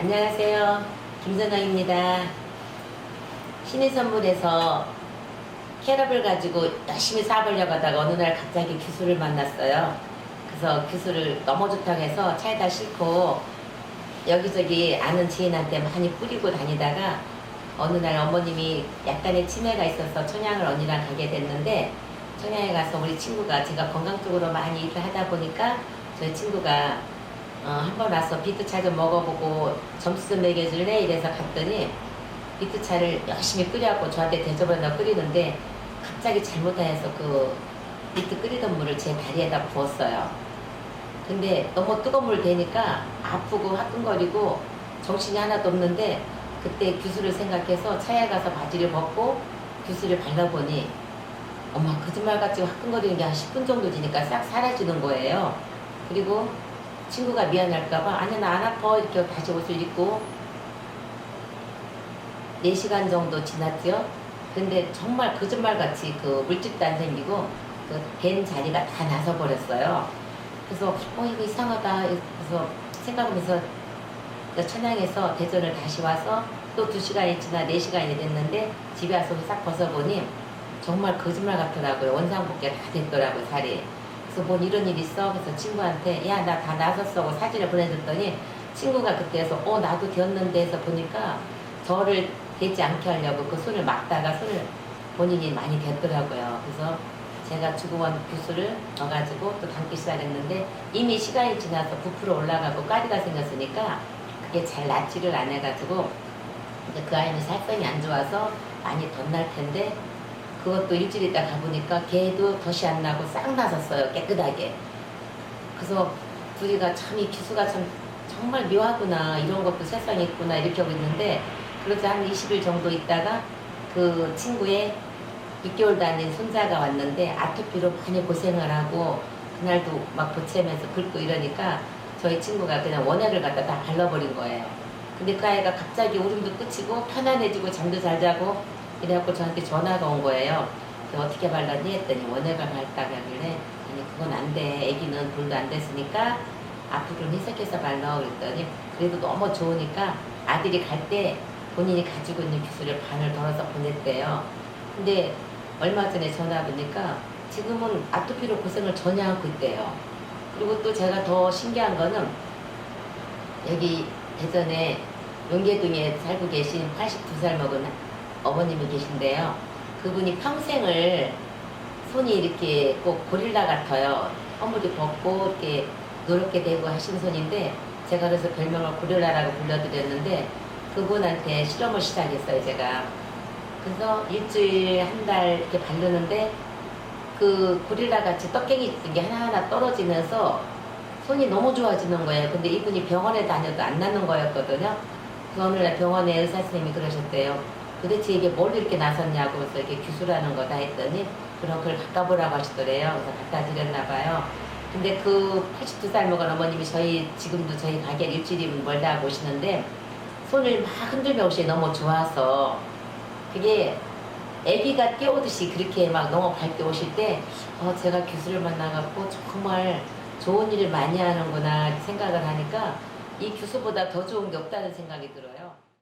안녕하세요. 김선영입니다. 신의 선물에서 캐럽을 가지고 열심히 사보려고 하다가 어느 날 갑자기 규수를 만났어요. 그래서 규수를 너무 좋다고 해서 차에다 싣고 여기저기 아는 지인한테 많이 뿌리고 다니다가 어느 날 어머님이 약간의 치매가 있어서 천양을 언니랑 가게 됐는데 천양에 가서 우리 친구가 제가 건강 쪽으로 많이 일을 하다 보니까 저희 친구가 어, 한번 와서 비트차 좀 먹어보고 점수 좀 매겨줄래? 이래서 갔더니 비트차를 열심히 끓여갖고 저한테 대접에다 끓이는데 갑자기 잘못해서 그 비트 끓이던 물을 제 다리에다 부었어요. 근데 너무 뜨거운 물 대니까 아프고 화끈거리고 정신이 하나도 없는데 그때 규수를 생각해서 차에 가서 바지를 벗고 규수를 발라보니 엄마 거짓말같이 화끈거리는 게 한 10분 정도 지니까 싹 사라지는 거예요. 그리고 친구가 미안할까봐 아니 나 안 아파 이렇게 다시 옷을 입고 4시간 정도 지났죠. 근데 정말 거짓말같이 그 물집도 안 생기고 그된 자리가 다 나서 버렸어요. 그래서 어 이거 이상하다. 그래서 생각하면서 그 천양에서 대전을 다시 와서 또 2시간이 지나 4시간이 됐는데 집에 와서 싹 벗어보니 정말 거짓말 같더라고요. 원상복귀가 다 됐더라고요, 살이. 그래서 뭔 이런 일 있어? 그래서 친구한테 야, 나 다 나섰어. 하고 사진을 보내줬더니 친구가 그때서 어, 나도 되었는데 해서 보니까 저를 되지 않게 하려고 그 손을 막다가 손을 본인이 많이 됐더라고요. 그래서 제가 주고원 규수를 넣어가지고 또 담기 시작했는데 이미 시간이 지나서 부풀어 올라가고 까리가 생겼으니까 그게 잘 낫지를 안 해가지고 그 아이는 살성이 안 좋아서 많이 덧날 텐데 그것도 일주일 있다 가보니까 걔도 덫이 안 나고 싹 나섰어요 깨끗하게 그래서 둘이가 참 이 기수가 참 정말 묘하구나 이런 것도 세상에 있구나 이렇게 하고 있는데 그러지 한 20일 정도 있다가 그 친구의 6개월 다닌 손자가 왔는데 아토피로 많이 고생을 하고 그날도 막 보채면서 긁고 이러니까 저희 친구가 그냥 원액을 갖다 다 발라버린 거예요. 근데 그 아이가 갑자기 울음도 끝이고 편안해지고 잠도 잘 자고 이래갖고 저한테 전화가 온 거예요. 어떻게 발랐니? 했더니 원액을 발랐다고 하길래 아니 그건 안 돼. 애기는 불도 안 됐으니까 앞으로 는 희석해서 발라 그랬더니 그래도 너무 좋으니까 아들이 갈 때 본인이 가지고 있는 기술을 반을 덜어서 보냈대요. 근데 얼마 전에 전화 보니까 지금은 아토피로 고생을 전혀 하고 있대요. 그리고 또 제가 더 신기한 거는 여기 대전에 용계동에 살고 계신 82살 먹은 어머님이 계신데요. 그분이 평생을 손이 이렇게 꼭 고릴라 같아요. 허물이 벗고 이렇게 노랗게 되고 하신 손인데 제가 그래서 별명을 고릴라라고 불러드렸는데 그분한테 실험을 시작했어요, 제가. 그래서 일주일 한 달 이렇게 바르는데 그 고릴라 같이 떡갱이 같은 게 하나하나 떨어지면서 손이 너무 좋아지는 거예요. 근데 이분이 병원에 다녀도 안 나는 거였거든요. 그 어느 날 병원에 의사 선생님이 그러셨대요. 도대체 이게 뭘 이렇게 나섰냐고 그래서 이렇게 규수라는 거다 했더니 그럼 그걸 바꿔보라고 하시더래요. 그래서 갖다 드렸나 봐요. 근데 그 82살 먹은 어머님이 저희 지금도 저희 가게 일주일이면 멀다 하고 오시는데 손을 막 흔들며 오시 너무 좋아서 그게 아기가 뛰어오듯이 그렇게 막 너무 밝게 오실 때 어, 제가 교수를 만나갖고 정말 좋은 일을 많이 하는구나 생각을 하니까 이 교수보다 더 좋은 게 없다는 생각이 들어요.